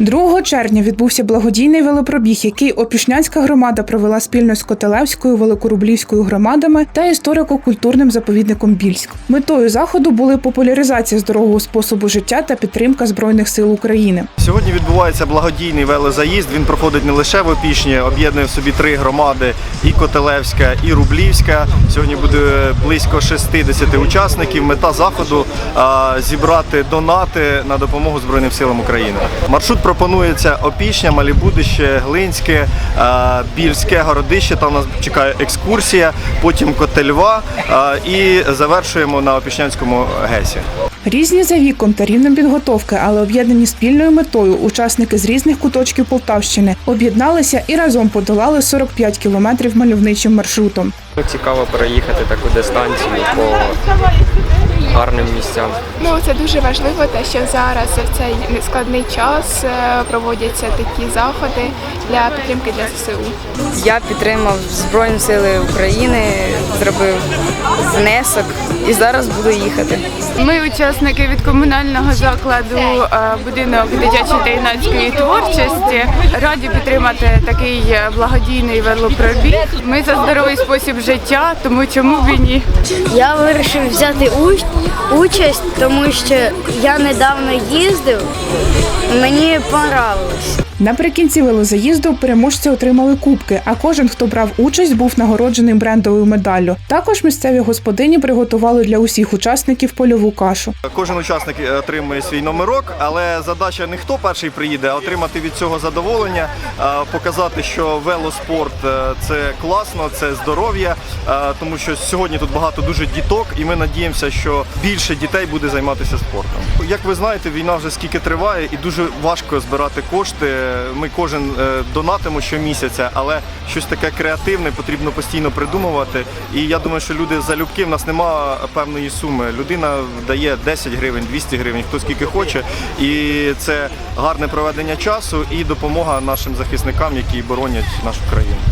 2 червня відбувся благодійний велопробіг, який Опішнянська громада провела спільно з Котелевською, Великорублівською громадами та історико-культурним заповідником Більськ. Метою заходу були популяризація здорового способу життя та підтримка збройних сил України. Сьогодні відбувається благодійний велозаїзд. Він проходить не лише в Опішні, об'єднує в собі три громади: і Котелевська, і Рублівська. Сьогодні буде близько 60 учасників. Мета заходу зібрати донати на допомогу Збройним силам України. Маршрут пропонується Опішня, Малібудище, Глинське, Більське, Городище. Там нас чекає екскурсія, потім Котельва і завершуємо на Опішнянському ГЕСі. Різні за віком та рівнем підготовки, але об'єднані спільною метою, учасники з різних куточків Полтавщини об'єдналися і разом подолали 45 кілометрів мальовничим маршрутом. Ну, Цікаво переїхати таку дистанцію по гарним місцям. Ну це дуже важливо, те, що зараз в цей складний час е, проводяться такі заходи для підтримки для ЗСУ. Я підтримав Збройні Сили України, зробив внесок і зараз буду їхати. Ми учасники від комунального закладу е, будинок дитячої та юнацької творчості. Раді підтримати такий е, благодійний велопробіг. Ми за здоровий спосіб життя, тому чому б і ні? Я вирішив взяти уч- участь, тому що я недавно їздив, мені понравилось. Наприкінці велозаїзду переможці отримали кубки, а кожен, хто брав участь, був нагороджений брендовою медаллю. Також місцеві господині приготували для усіх учасників польову кашу. Кожен учасник отримує свій номерок, але задача не хто перший приїде, а отримати від цього задоволення, показати, що велоспорт е, це класно, це здоров'я, е, тому що сьогодні тут багато дуже діток, і ми надіємося, що більше дітей буде займатися спортом. Як ви знаєте, війна вже скільки триває, і дуже важко збирати кошти. Ми кожен е, донатимо щомісяця, але щось таке креативне потрібно постійно придумувати. І я думаю, що люди залюбки в нас немає певної суми. Людина дає 10 гривень, 200 гривень, хто скільки хоче. І це гарне проведення часу і допомога нашим захисникам, які боронять нашу країну.